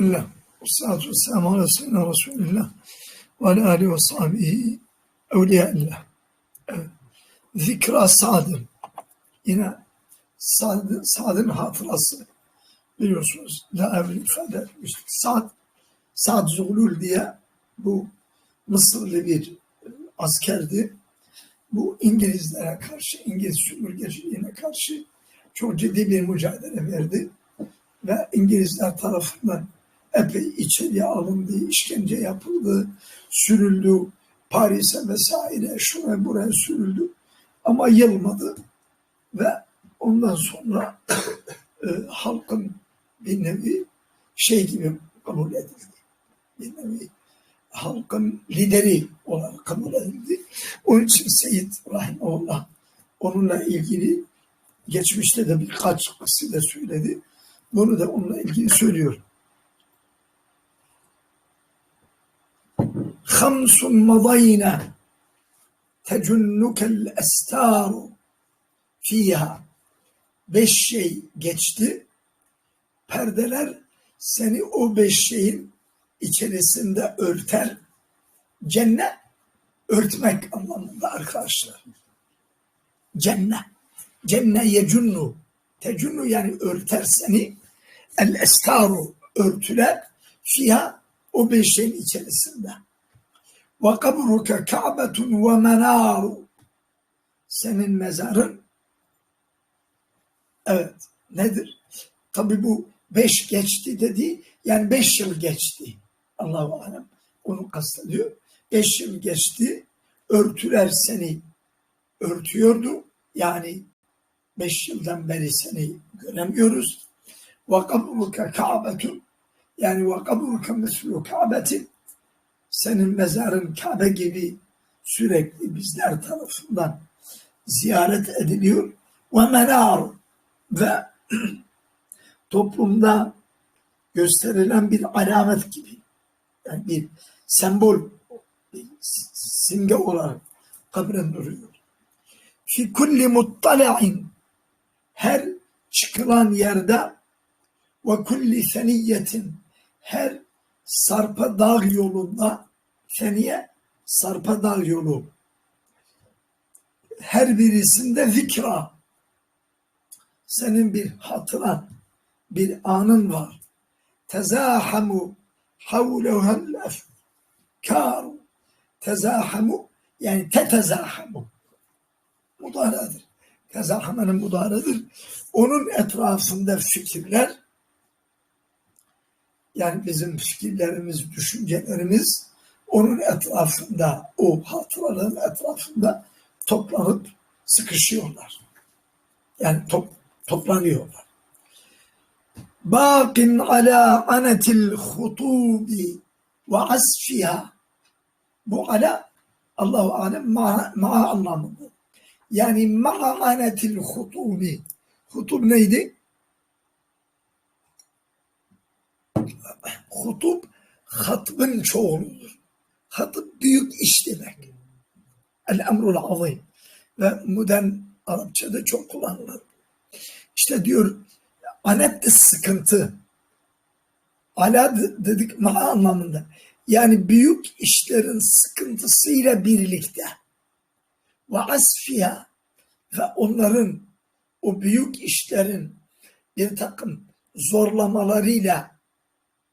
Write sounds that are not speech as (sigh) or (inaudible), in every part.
Bismillah. Vessalatu vesselamu ala seyyidina Resulillah ve ala alihi ve sahbihi evliyaillah. Evet. Zikra Sad'ın. Yine Sa'd- Sa'd'ın hatırası biliyorsunuz. Daha evvel ifade etmiştik. Sa'd, Sa'd Zuhlul diye bu Mısırlı bir e, askerdi. Bu İngilizlere karşı, İngiliz sömürgeciliğine karşı çok ciddi bir mücadele verdi ve İngilizler tarafından epey içeriye alındı, işkence yapıldı, sürüldü, Paris'e vesaire şuna buraya sürüldü ama yılmadı ve ondan sonra (coughs) e, halkın bir nevi şey gibi kabul edildi. Bir nevi halkın lideri olarak kabul edildi. Onun için Seyyid Rahimullah onunla ilgili geçmişte de birkaç kısıyla söyledi. Bunu da onunla ilgili söylüyor. خمس مضينا تجنك الأستار فيها beş şey geçti. Perdeler seni o beş şeyin içerisinde örter. Cennet örtmek anlamında arkadaşlar. Cennet. Cennet yecunnu. Tecunnu yani örter seni. El estaru örtüler. Fiha o beş şeyin içerisinde. Ve kabruke ka'betun ve menaru. Senin mezarın evet nedir? Tabi bu beş geçti dedi. Yani beş yıl geçti. Allahu alem. Onu kastediyor. Beş yıl geçti. Örtüler seni örtüyordu. Yani beş yıldan beri seni göremiyoruz. Ve kabruke ka'betun yani ve kabruke mislu ka'betin senin mezarın Kabe gibi sürekli bizler tarafından ziyaret ediliyor. Ve menar ve (clears throat) toplumda gösterilen bir alamet gibi. Yani bir sembol, bir simge olarak kabrin duruyor. Fi kulli muttali'in her çıkılan yerde ve kulli seniyetin her Sarpa Dağ yolunda Feniye Sarpa Dağ yolu. Her birisinde zikra. Senin bir hatıran bir anın var. Tezahamu havlehel efkâru tezahamu yani tetezahamu. Mudaradır tezahamenin mudaradır onun etrafında fikirler. Yani bizim fikirlerimiz, düşüncelerimiz onun etrafında, o hatıraların etrafında toplanıp sıkışıyorlar. Yani top, toplanıyorlar. Bakin ala anetil hutubi ve asfiha. Bu ala Allahu alem ma'a ma anlamında. Yani ma'a anetil hutubi. Hutub neydi? Hutub hatbın çoğuludur. Hatıb büyük iş demek. El emrul azim. Ve modern Arapçada çok kullanılır. İşte diyor anet de sıkıntı. Ala dedik ma anlamında. Yani büyük işlerin sıkıntısıyla birlikte ve asfiya ve onların o büyük işlerin bir takım zorlamalarıyla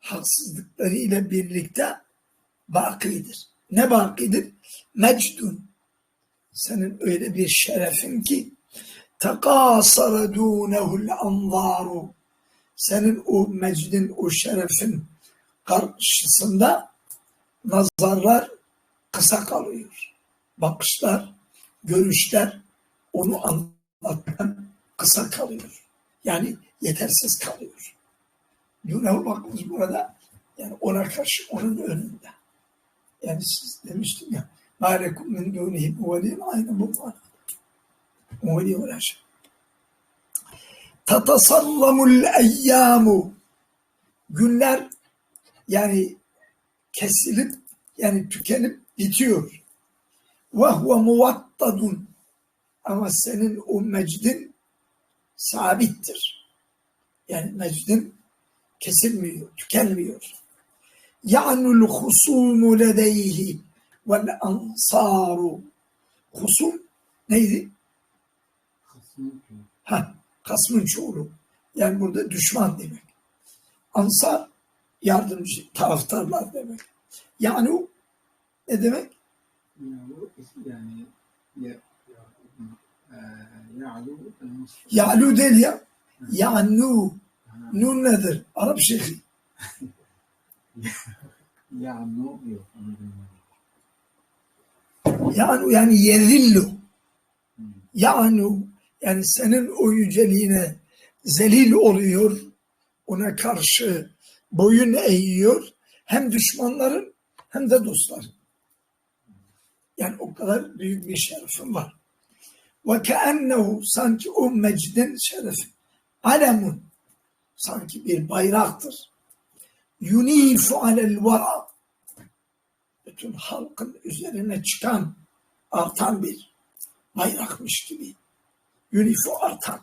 haksızlıklarıyla birlikte bakidir. Ne bakidir? Mecdun. Senin öyle bir şerefin ki tekasara dûnehul anvaru. Senin o mecdin, o şerefin karşısında nazarlar kısa kalıyor. Bakışlar, görüşler onu anlatmaktan kısa kalıyor. Yani yetersiz kalıyor. Yunav bakınız burada yani ona karşı onun önünde. Yani siz demiştim ya Mâlekum min dûnihi muveliyin aynı bu manada. Muveli olan şey. Tatasallamul eyyâmu Günler yani kesilip yani tükenip bitiyor. Ve huve muvattadun ama senin o mecdin sabittir. Yani mecdin kesilmiyor, tükenmiyor. Ya'nul husumu ledeyhi vel ansaru. Husum neydi? Ha, kasmın çoğulu. Yani burada düşman demek. Ansar yardımcı taraftarlar demek. Yani o ne demek? Yani ya, e, ya'lu el-nusr. Ya'lu değil ya. Ya'nu. Nun nedir? Arap şeyhi. (laughs) Yok. bilmiyorum. Yani yani yezillu. Hmm. Yani yani senin o yüceliğine zelil oluyor. Ona karşı boyun eğiyor. Hem düşmanların hem de dostların. Yani o kadar büyük bir şerefin var. Ve keennehu sanki o mecdin şerefi alemun sanki bir bayraktır. Yunifu alel vara bütün halkın üzerine çıkan artan bir bayrakmış gibi. Yunifu artan.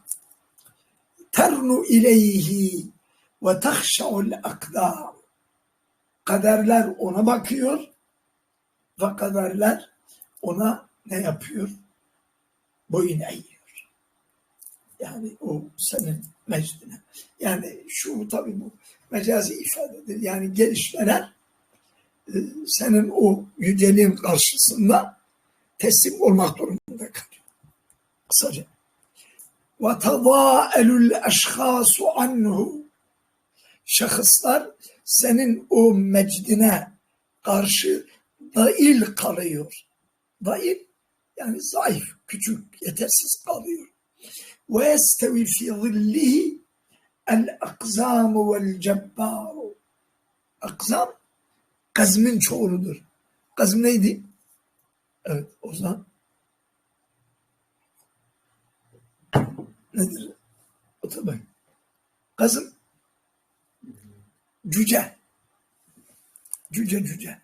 Ternu ileyhi ve tahşa'ul akdar. Kaderler ona bakıyor ve kaderler ona ne yapıyor? Boyun eğiyor. Yani o senin mecdine. Yani şu tabii bu mecazi ifadedir. Yani gelişmeler e, senin o yüceliğin karşısında teslim olmak durumunda kalıyor. Kısaca. وَتَضَاءَلُ الْاَشْخَاصُ عَنْهُ Şahıslar senin o mecdine karşı dail kalıyor. Dail yani zayıf, küçük, yetersiz kalıyor. وَيَسْتَوِ فِي ظِلِّهِ El-Akzam vel Cebbar. Akzam gazmin çoğuludur. Gazm neydi? Evet o zaman nedir? O tabi. Gazm cüce. Cüce cüce.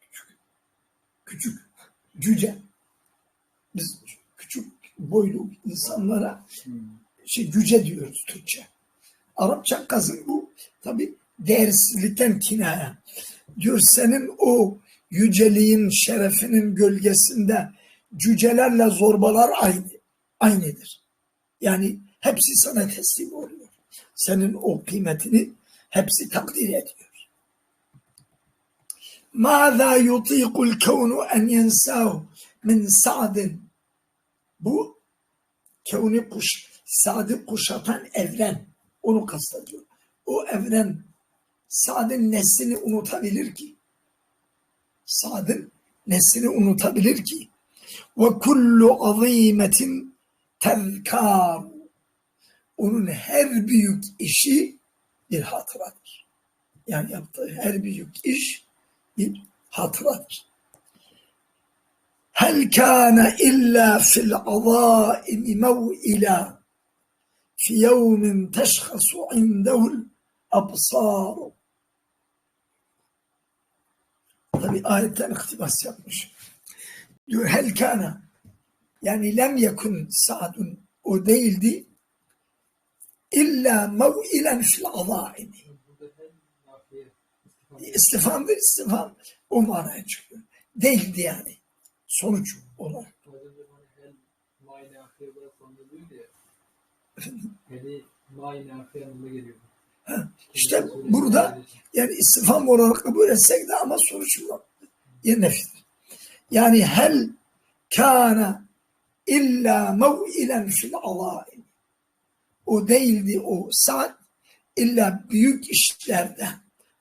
Küçük. Küçük. Cüce. Biz küçük boylu insanlara hmm şey cüce diyoruz Türkçe. Arapça kazım bu. Tabi değersizlikten kinaya. Diyor senin o yüceliğin, şerefinin gölgesinde cücelerle zorbalar aynı, aynıdır. Yani hepsi sana teslim oluyor. Senin o kıymetini hepsi takdir ediyor. ماذا يطيق الكون أن ينساه من سعد bu kevni kuş, Sad'ı kuşatan evren. Onu kastediyor. O evren Sad'ın neslini unutabilir ki. Sad'ın neslini unutabilir ki. Ve kullu azimetin tezkar. Onun her büyük işi bir hatıradır. Yani yaptığı her büyük iş bir hatıradır. Hel kâne illa fil azâimi mev'ilâ fi yevmin teşhasu indehul absâr. Tabi ayetten iktibas yapmış. Diyor hel kâne yani lem yekun sa'dun o değildi illa mev'ilen fil azâimi istifamdır istifam o manaya çıkıyor. Değildi yani. Sonuç olarak. İşte burada yani istifam olarak kabul etsek de ama sonuç yok. Yerine Yani hel kana illa mev'ilen fil alaim. O değildi o saat illa büyük işlerde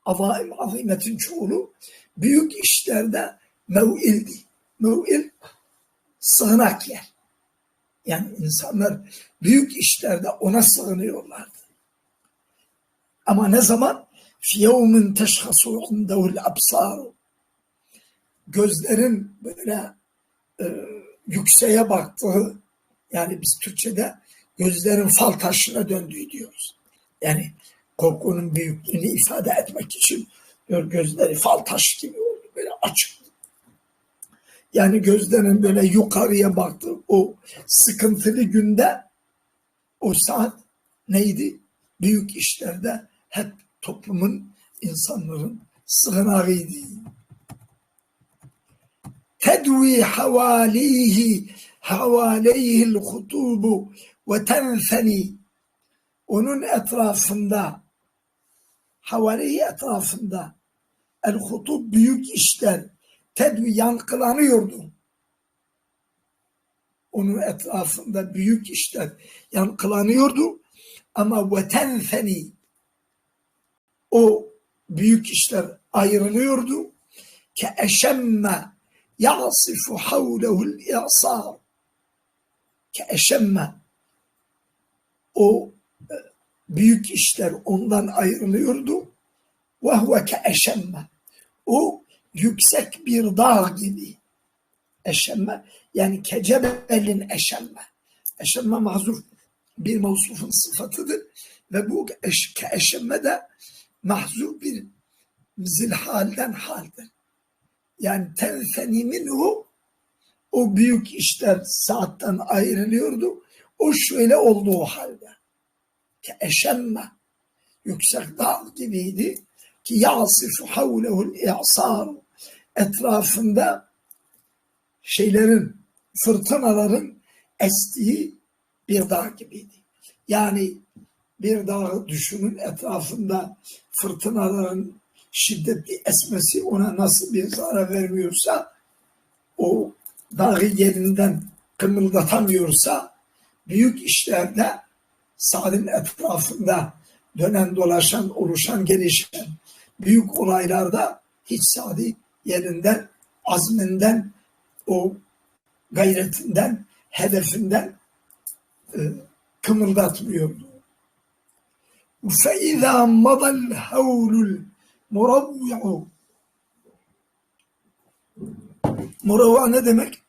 avaim azimetin çoğulu büyük işlerde mev'ildi. Mev'il sığınak yer. Yani insanlar büyük işlerde ona sığınıyorlardı. Ama ne zaman? فِيَوْمٍ تَشْخَصُ عِنْدَهُ الْأَبْصَارُ Gözlerin böyle e, yükseğe baktığı, yani biz Türkçe'de gözlerin fal taşına döndüğü diyoruz. Yani korkunun büyüklüğünü ifade etmek için diyor gözleri fal taş gibi oldu böyle açık. yani gözlerin böyle yukarıya baktığı o sıkıntılı günde o saat neydi? Büyük işlerde hep toplumun, insanların sığınağıydı. Tedvi havalihi havaleyhil hutubu ve tenfeni onun etrafında havaleyi etrafında el hutub büyük işler tedvi yankılanıyordu. Onun etrafında büyük işler yankılanıyordu ama ve tenfeni o büyük işler ayrılıyordu. Ke eşemme yasifu havlehul i'sar ke eşemme o e, büyük işler ondan ayrılıyordu. Ve huve ke eşemme o yüksek bir dağ gibi. Eşemme yani kecebelin eşemme. Eşemme mahzuf bir mevsufun sıfatıdır ve bu eş, ke eşemme de mahzuf bir zilhalden haldir. Yani tenfeni minhu o büyük işler saatten ayrılıyordu. O şöyle olduğu halde. Ki eşemme yüksek dağ gibiydi ki yasifu havlehul i'sar etrafında şeylerin fırtınaların estiği bir dağ gibiydi. Yani bir dağı düşünün etrafında fırtınaların şiddetli esmesi ona nasıl bir zarar vermiyorsa o dağı yerinden kımıldatamıyorsa büyük işlerde Sad'ın etrafında dönen dolaşan oluşan gelişen büyük olaylarda hiç Sadi yerinden azminden o gayretinden hedefinden e, kımıldatmıyordu. فَاِذَا مَضَى الْهَوْلُ الْمُرَوِّعُ Muravva ne demek?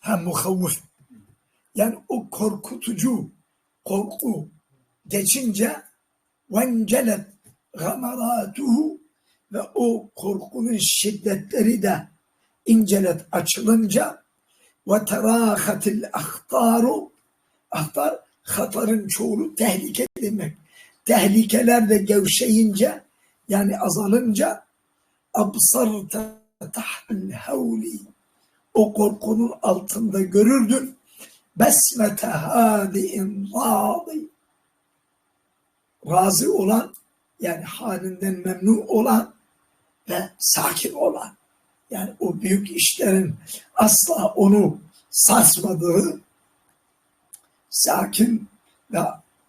Ha muhavvif. Yani o korkutucu korku geçince vencelet gamaratuhu ve o korkunun şiddetleri de incelet açılınca ve terahatil ahtaru ahtar hatarın çoğulu tehlike demek. Tehlikeler de gevşeyince yani azalınca absarta tahtel havli o korkunun altında görürdün besmete hadi'in radi razı olan yani halinden memnun olan ve sakin olan yani o büyük işlerin asla onu sarsmadığı sakin ve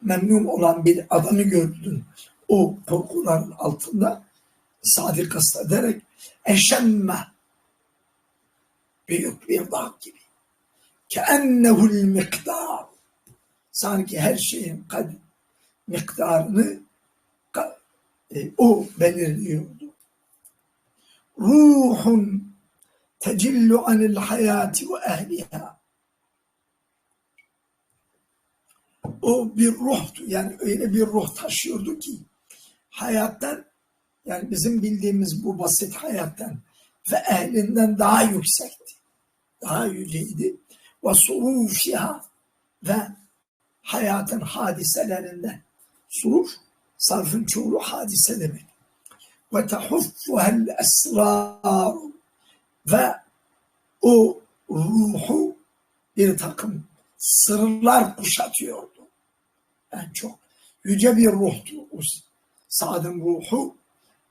memnun olan bir adamı gördün. O korkuların altında sadık kastederek eşemme büyük bir dağ gibi. Keennehul miktar sanki her şeyin kad miktarını e, o belirliyordu. Ruhun tecillu anil hayati ve ehliha o bir ruhtu. Yani öyle bir ruh taşıyordu ki hayattan yani bizim bildiğimiz bu basit hayattan ve ehlinden daha yüksekti. Daha yüceydi. Ve surufiha ve hayatın hadiselerinden. Suruf, sarfın çoğulu hadise demek. Ve tehuffuhel esrar ve o ruhu bir takım sırlar kuşatıyordu. Yani çok yüce bir ruhtu o Sad'ın ruhu.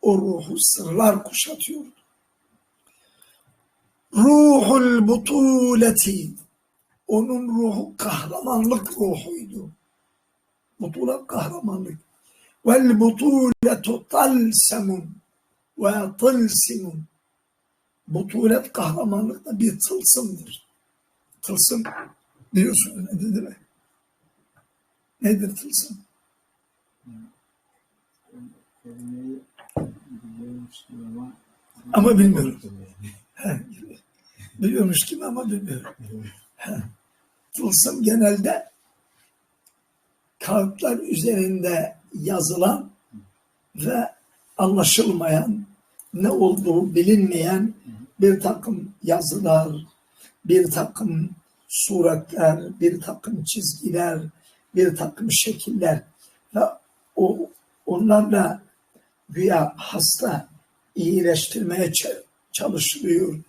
O ruhu sırlar kuşatıyordu. Ruhul butuleti onun ruhu kahramanlık ruhuydu. Butulet kahramanlık. Vel talsemun ve tılsimun. Butulet kahramanlık da bir tılsımdır. Tılsım biliyorsunuz ne değil mi? Nedir tılsım? Ama bilmiyorum. Biliyormuş gibi ama bilmiyorum. Tılsım genelde kağıtlar üzerinde yazılan ve anlaşılmayan, ne olduğu bilinmeyen bir takım yazılar, bir takım suretler, bir takım çizgiler, bir takım şekiller ve o onlarla güya hasta iyileştirmeye çalışılıyor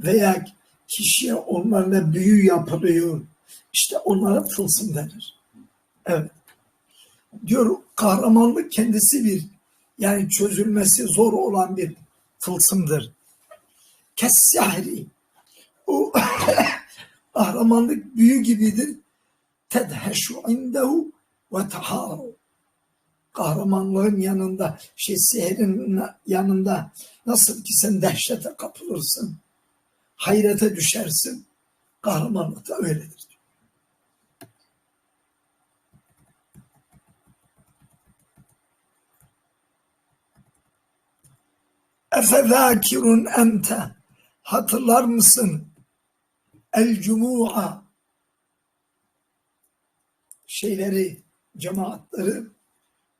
veya kişiye onlarla büyü yapılıyor. İşte onlara tılsım denir. Evet. Diyor kahramanlık kendisi bir yani çözülmesi zor olan bir tılsımdır. Kessahri. O (laughs) kahramanlık büyü gibidir. Tedheşu indehu ve taharu. Kahramanlığın yanında, şey sihirin yanında nasıl ki sen dehşete kapılırsın, hayrete düşersin. Kahramanlık da öyledir. Efezâkirun ente. Hatırlar mısın? El cumu'a. Şeyleri cemaatleri.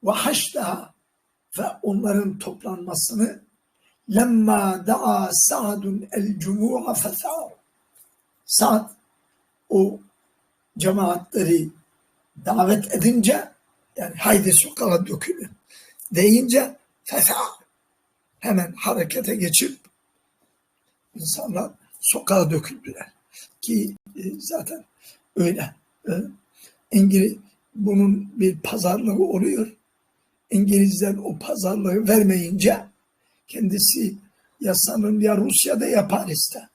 Ve haştaha ve onların toplanmasını. Lemma da'a Sa'dun el cumu'a fesâr Sa'd o cemaatleri davet edince yani haydi sokağa dökülün deyince fesâr hemen harekete geçip insanlar sokağa döküldüler. Ki e, zaten öyle. E, İngiliz bunun bir pazarlığı oluyor. İngilizler o pazarlığı vermeyince kendisi ya sanırım ya Rusya'da ya Paris'te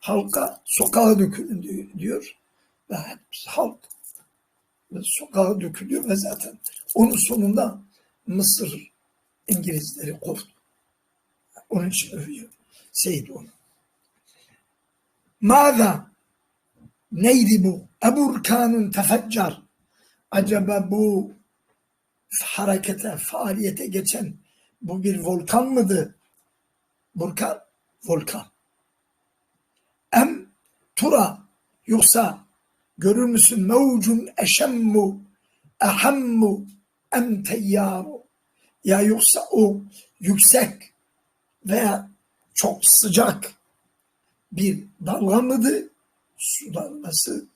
halka sokağa dökülün diyor. Ve halk sokağa dökülüyor ve zaten onun sonunda Mısır İngilizleri kovdu. Onun için övüyor. Seyit onu. Mâza neydi bu? Eburkanun tefeccar. Acaba bu harekete, faaliyete geçen bu bir volkan mıdır? Burkan, volkan. Em tura yoksa görür müsün mevcun eşemmu ehammu em teyyaru ya yoksa o yüksek veya çok sıcak bir dalga mıdır? Su dalgası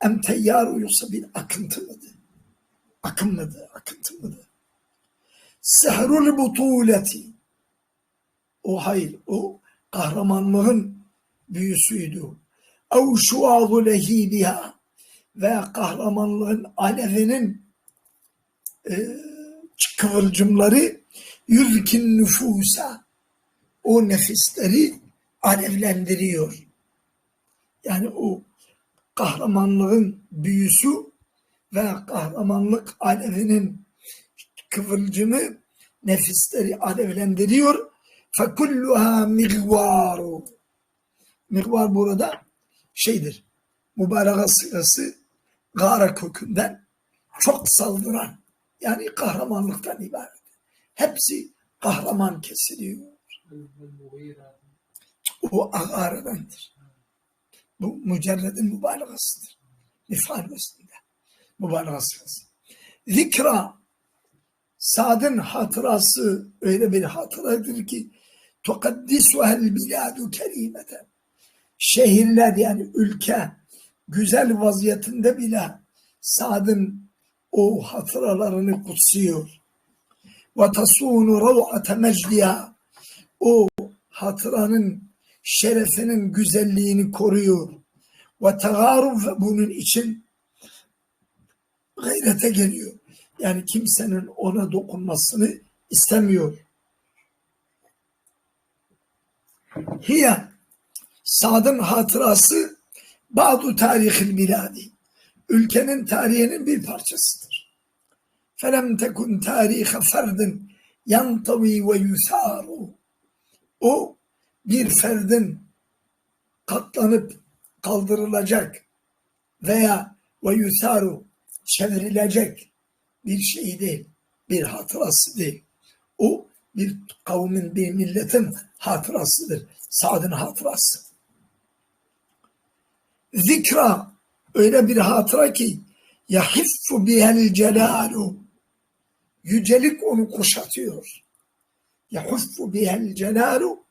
em teyyar yoksa bir akıntı mıdır? Akım mıdır? Akıntı mıdır? Sehrul butuleti o hayır o kahramanlığın büyüsüydü. Ev şuazu lehibiha ve kahramanlığın alevinin e, kıvılcımları yüzkin nüfusa o nefisleri alevlendiriyor. Yani o kahramanlığın büyüsü ve kahramanlık alevinin kıvılcımı nefisleri alevlendiriyor. فَكُلُّهَا مِغْوَارُ Mihvar burada şeydir. Mübareka sırası gara kökünden çok saldıran yani kahramanlıktan ibaret. Hepsi kahraman kesiliyor. O agaradandır. Bu mücerredin mübalağasıdır. Mifal üstünde. Mübalağası. Zikra Sad'ın hatırası öyle bir hatıradır ki tukaddisuhel biladu kerimeten şehirler yani ülke güzel vaziyetinde bile Sad'ın o hatıralarını kutsuyor. Ve tasunu rav'ate mecdiha o hatıranın şerefinin güzelliğini koruyor. Ve tegaruf bunun için gayrete geliyor. Yani kimsenin ona dokunmasını istemiyor. Hiye Sad'ın hatırası Ba'du tarihil biladi ülkenin tarihinin bir parçasıdır. Felem tekun tarihe ferdin yantavi ve yusaru o bir ferdin katlanıp kaldırılacak veya ve yusaru çevrilecek bir şey değil, bir hatırası değil. O bir kavmin, bir milletin hatırasıdır. Sad'ın hatırası. Zikra öyle bir hatıra ki yahiffu bihel celalu yücelik onu kuşatıyor. Yahuffu bihel celalu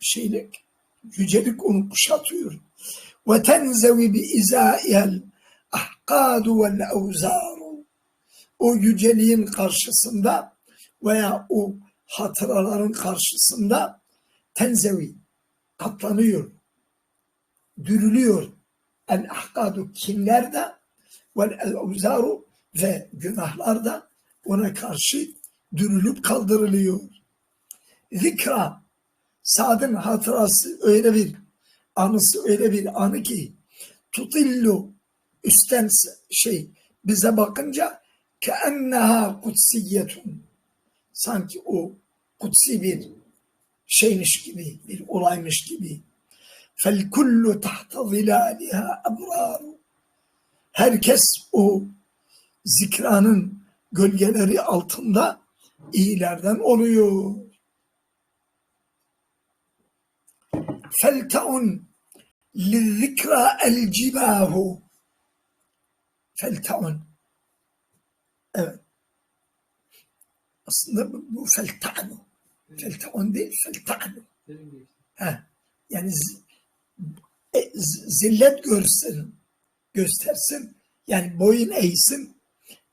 şeylik yücelik onu kuşatıyor. İzaihel ahkadu vel evzaru o yüceliğin karşısında veya o hatıraların karşısında tenzevi katlanıyor, dürülüyor. El ahkadu kinler de vel evzaru ve günahlar da ona karşı dürülüp kaldırılıyor. Zikra, Sad'ın hatırası öyle bir anısı öyle bir anı ki tutillu üstten şey bize bakınca keenneha kutsiyetun. Sanki o kutsi bir şeymiş gibi bir olaymış gibi. Fel kullu tahta zilaliha abraru. Herkes o zikranın gölgeleri altında iyilerden oluyor. Feltaun lizikra el cibahu feltaun evet. Aslında bu, bu felta'nu feltaun değil geçti. ha. yani e, zillet görsün göstersin. Yani boyun eğsin.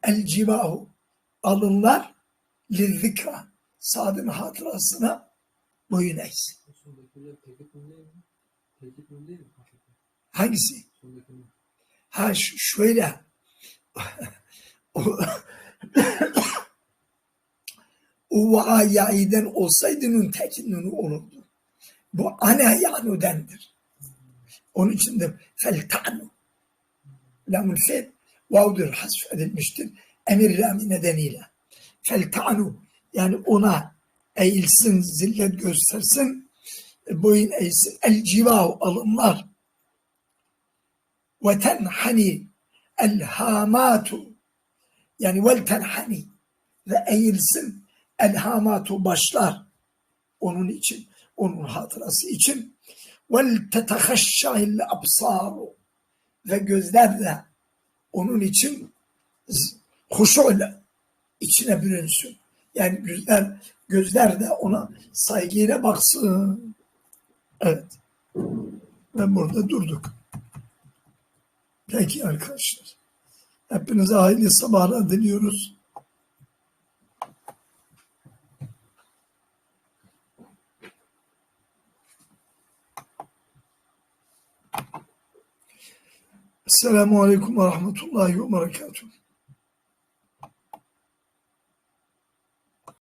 El cibahu alınlar lizikra Sad'ın hatırasına boyun eğsin. Hangisi? Ha şöyle o, vaayiden olsaydı nun tekinnunu olurdu. Bu ana yanudendir. Onun için de fel ta'nu. Lamul fel vavdur hasf edilmiştir. Emir lami nedeniyle. Fel ta'nu yani ona eğilsin, zillet göstersin, boyun eğsin. El civahu alınlar. Ve tenhani el hamatu. Yani vel tenhani. Ve eğilsin el hamatu başlar. Onun için onun hatırası için. Vel tetehaşşahil absaru. Ve gözler de onun için huşuyla içine bürünsün. Yani gözler, gözler de ona saygıyla baksın. Evet. Ve burada durduk. Peki arkadaşlar. Hepinize hayırlı sabahlar diliyoruz. Esselamu Aleyküm ve Rahmetullahi ve Berekatuhu.